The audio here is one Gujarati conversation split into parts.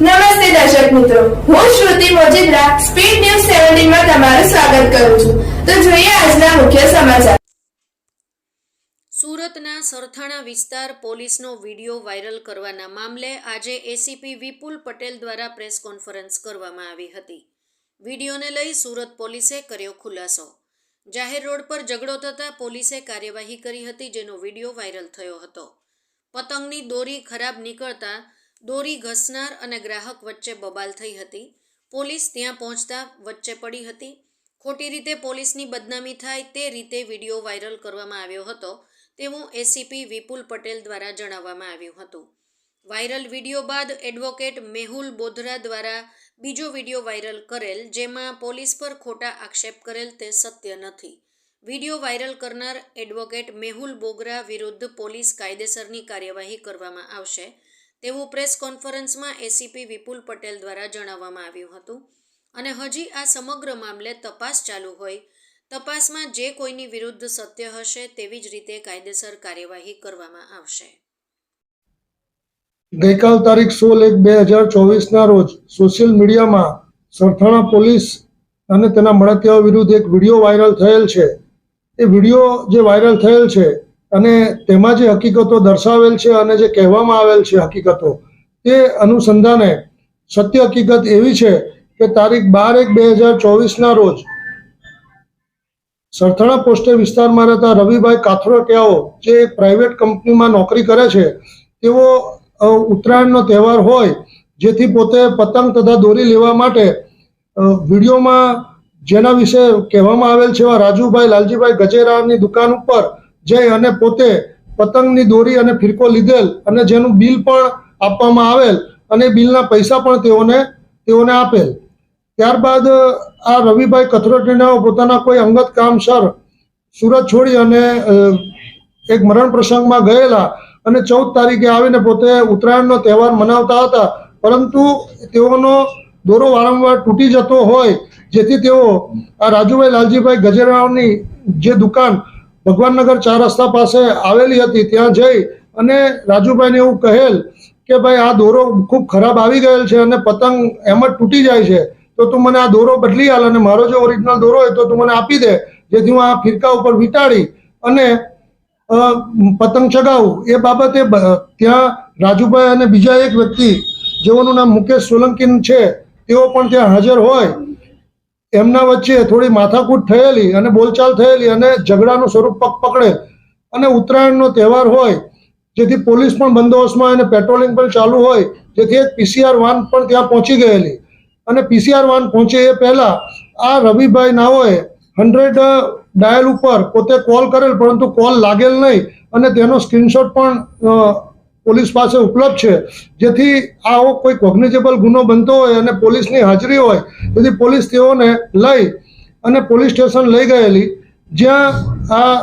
નમસ્તે દર્શક મિત્રો. હું શ્રુતિ મોજીદ્રા સ્પીડ ન્યૂઝ સેવન્ટીનમાં તમારું સ્વાગત કરું છું. તો જોઈએ આજના મુખ્ય સમાચાર. સુરતના સરથાણા વિસ્તાર પોલીસનો વીડિયો વાયરલ કરવાના મામલે આજે એસીપી વિપુલ પટેલ દ્વારા પ્રેસ કોન્ફરન્સ કરવામાં આવી હતી. વિડીયોને લઈ સુરત પોલીસે કર્યો ખુલાસો. જાહેર રોડ પર ઝઘડો થતાં પોલીસે કાર્યવાહી કરી હતી, જેનો વીડિયો વાયરલ થયો હતો. પતંગની દોરી ખરાબ નીકળતા દોરી ઘસનાર અને ગ્રાહક વચ્ચે બબાલ થઈ હતી. પોલીસ ત્યાં પહોંચતા વચ્ચે પડી હતી. ખોટી રીતે પોલીસની બદનામી થાય તે રીતે વીડિયો વાયરલ કરવામાં આવ્યો હતો તેવું એસીપી વિપુલ પટેલ દ્વારા જણાવવામાં આવ્યું હતું. વાયરલ વીડિયો બાદ એડવોકેટ મેહુલ બોધરા દ્વારા બીજો વીડિયો વાયરલ કરેલ જેમાં પોલીસ પર ખોટા આક્ષેપ કરેલ તે સત્ય નથી. વીડિયો વાયરલ કરનાર એડવોકેટ મેહુલ બોગરા વિરુદ્ધ પોલીસ કાયદેસરની કાર્યવાહી કરવામાં આવશે. તેવું પ્રેસ કોન્ફરન્સમાં એસીપી વિપુલ પટેલ દ્વારા જણાવવામાં આવ્યું હતું. અને હજી આ સમગ્ર મામલે તપાસ ચાલુ હોય. તપાસમાં જે કોઈની વિરુદ્ધ સત્ય હશે તેવી જ રીતે કાયદેસર કાર્યવાહી કરવામાં આવશે. ગઈકાલ તારીખ સોળ એક બે હજાર ચોવીસના રોજ સોશિયલ મીડિયામાં સરથાણા પોલીસ અને તેના મળતિયાઓ વિરુદ્ધ એક વીડિયો વાયરલ થયેલ છે. એ વીડિયો જે વાયરલ થયેલ છે અને તેમાં જે હકીકતો દર્શાવેલ છે અને જે કહેવામાં આવેલ છે હકીકતો, તે અનુસંધાને સત્ય હકીકત એવી છે કે તારીખ બાર એક બે હજાર ચોવીસના રોજ સરથાણા પોસ્ટે વિસ્તારમાં રહેતા રવિભાઈ કાથરોટિયાઓ જે એક પ્રાઇવેટ કંપનીમાં નોકરી કરે છે, તેઓ ઉત્તરાયણનો તહેવાર હોય, જેથી પોતે પતંગ તથા દોરી લેવા માટે વિડીયોમાં જેના વિશે કહેવામાં આવેલ છે એવા રાજુભાઈ, લાલજીભાઈ ગજેરાની દુકાન ઉપર જઈ અને પોતે પતંગની દોરી અને ફિરકો લીધેલ અને જેનું બિલ પણ આપવામાં આવેલ અને બિલના પૈસા પણ તેઓને તેઓને આપેલ. ત્યારબાદ આ રવિભાઈ કથરોટીના પોતાના કોઈ અંગત કામસર સુરત છોડી અને એક મરણ પ્રસંગમાં ગયેલા અને ચૌદ તારીખે આવીને પોતે ઉત્તરાયણનો તહેવાર મનાવતા હતા. પરંતુ તેઓનો દોરો વારંવાર તૂટી જતો હોય, જેથી તેઓ આ રાજુભાઈ લાલજીભાઈ ગજેરાવની જે દુકાન ભગવાનનગર ચાર રસ્તા પાસે આવેલી હતી. ત્યાં જઈ અને રાજુભાઈને એવું કહેલ કે ભાઈ, આ દોરો ખૂબ ખરાબ આવી ગયેલ છે અને પતંગ એમ જ તૂટી જાય છે. તો તું મને આ દોરો બદલી આલ અને મારો જે ઓરિજિનલ દોરો હોય તો તું મને આપી દે, જેથી હું આ ફિરકા ઉપર વીંટાળી અને પતંગ ચગાવું. એ બાબતે ત્યાં રાજુભાઈ અને બીજા એક વ્યક્તિ, જેઓનું નામ મુકેશ સોલંકી છે, તેઓ પણ ત્યાં હાજર હોય. એમના વચ્ચે થોડી માથાકૂટ થયેલી અને બોલચાલ થયેલી અને ઝઘડાનું સ્વરૂપ પગ પકડે. અને ઉત્તરાયણનો તહેવાર હોય, જેથી પોલીસ પણ બંદોબસ્તમાં અને પેટ્રોલિંગ પણ ચાલુ હોય, જેથી એક પીસીઆર વાન પણ ત્યાં પહોંચી ગયેલી. અને પીસીઆર વાન પહોંચે એ પહેલાં આ રવિભાઈ નાઓએ હંડ્રેડ ડાયલ ઉપર પોતે કોલ કરેલ, પરંતુ કોલ લાગેલ નહીં. અને તેનો સ્ક્રીનશોટ પણ પોલીસ પાસે ઉપલબ્ધ છે. જેથી આવો કોઈ કોગ્નિઝેબલ ગુનો બનતો હોય અને પોલીસની હાજરી હોય, તેથી પોલીસ તેઓને લઈ અને પોલીસ સ્ટેશન લઈ ગયેલી. જ્યાં આ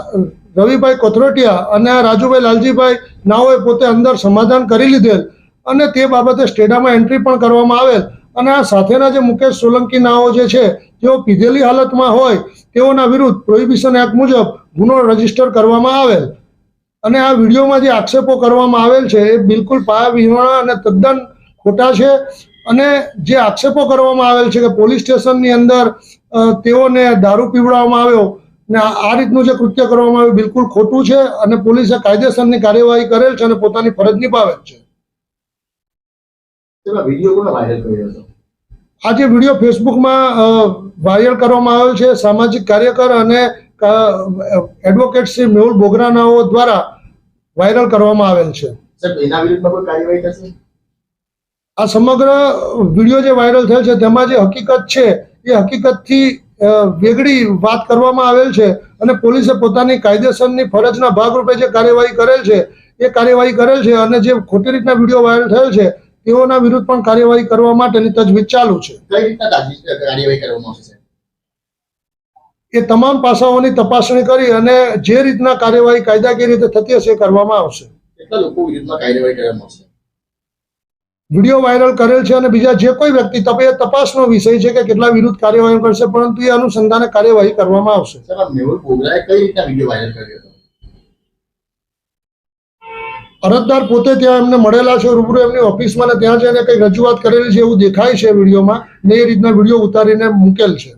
રવિભાઈ કોથરોટિયા અને આ રાજુભાઈ લાલજીભાઈ નાઓએ પોતે અંદર સમાધાન કરી લીધેલ અને તે બાબતે સ્ટેડામાં એન્ટ્રી પણ કરવામાં આવેલ. અને આ સાથેના જે મુકેશ સોલંકી નાઓ જે છે, તેઓ પીધેલી હાલતમાં હોય, તેઓના વિરુદ્ધ પ્રોહિબિશન એક્ટ મુજબ ગુનો રજિસ્ટર કરવામાં આવેલ. અને આ વિડીયોમાં જે આક્ષેપો કરવામાં આવેલ છે એ બિલકુલ પાયા વિહોણા અને તદ્દન ખોટા છે. અને જે આક્ષેપો કરવામાં આવેલ છે કે પોલીસ સ્ટેશનની અંદર તેઓને દારૂ પીવડાવવામાં આવ્યો ને આ રીતનું જે કૃત્ય કરવામાં આવ્યું બિલકુલ ખોટું છે અને પોલીસે કાયદેસરની કાર્યવાહી કરેલ છે અને પોતાની ફરજ નિભાવેલ છે. આ જે વીડિયો ફેસબુકમાં વાયરલ કરવામાં આવેલ છે સામાજિક કાર્યકર અને એડવોકેટ શ્રી મેહુલ બોગરાનાઓ દ્વારા વાયરલ કરવામાં આવેલ છે. આ સમગ્ર વીડિયો જે વાયરલ થયેલ છે તેમાં જે હકીકત છે એ હકીકતથી વેગળી વાત કરવામાં આવેલ છે અને પોલીસે પોતાની કાયદેસરની ફરજના ભાગરૂપે જે કાર્યવાહી કરેલ છે એ કાર્યવાહી કરેલ છે અને જે ખોટી રીતના વીડિયો વાયરલ થયેલ છે તેઓના વિરુદ્ધ પણ કાર્યવાહી કરવા માટેની તજવીજ ચાલુ છે. કઈ રીતના કાર્યવાહી કરવામાં આવશે? એ તમામ પાસાઓની તપાસણી કરી અને જે રીતના કાર્યવાહી કાયદાકીય રીતે થતી હશે એ કરવામાં આવશે. વીડિયો વાયરલ કરેલ છે અને બીજા જે કોઈ વ્યક્તિ તપે એ તપાસનો વિષય છે કે કેટલા વિરુદ્ધ કાર્યવાહી કરશે પરંતુ એ અનુસંધાને કાર્યવાહી કરવામાં આવશે. સાહેબ આ મેહુલ બોગરાએ કઈ રીતના વીડિયો વાયરલ કર્યો હતો? અરજદાર પોતે ત્યાં એમને મળેલા છે રૂબરૂ એમની ઓફિસમાં ને ત્યાં જઈને કંઈક રજૂઆત કરેલી છે એવું દેખાય છે વિડીયોમાં ને એ રીતના વીડિયો ઉતારીને મૂકેલ છે.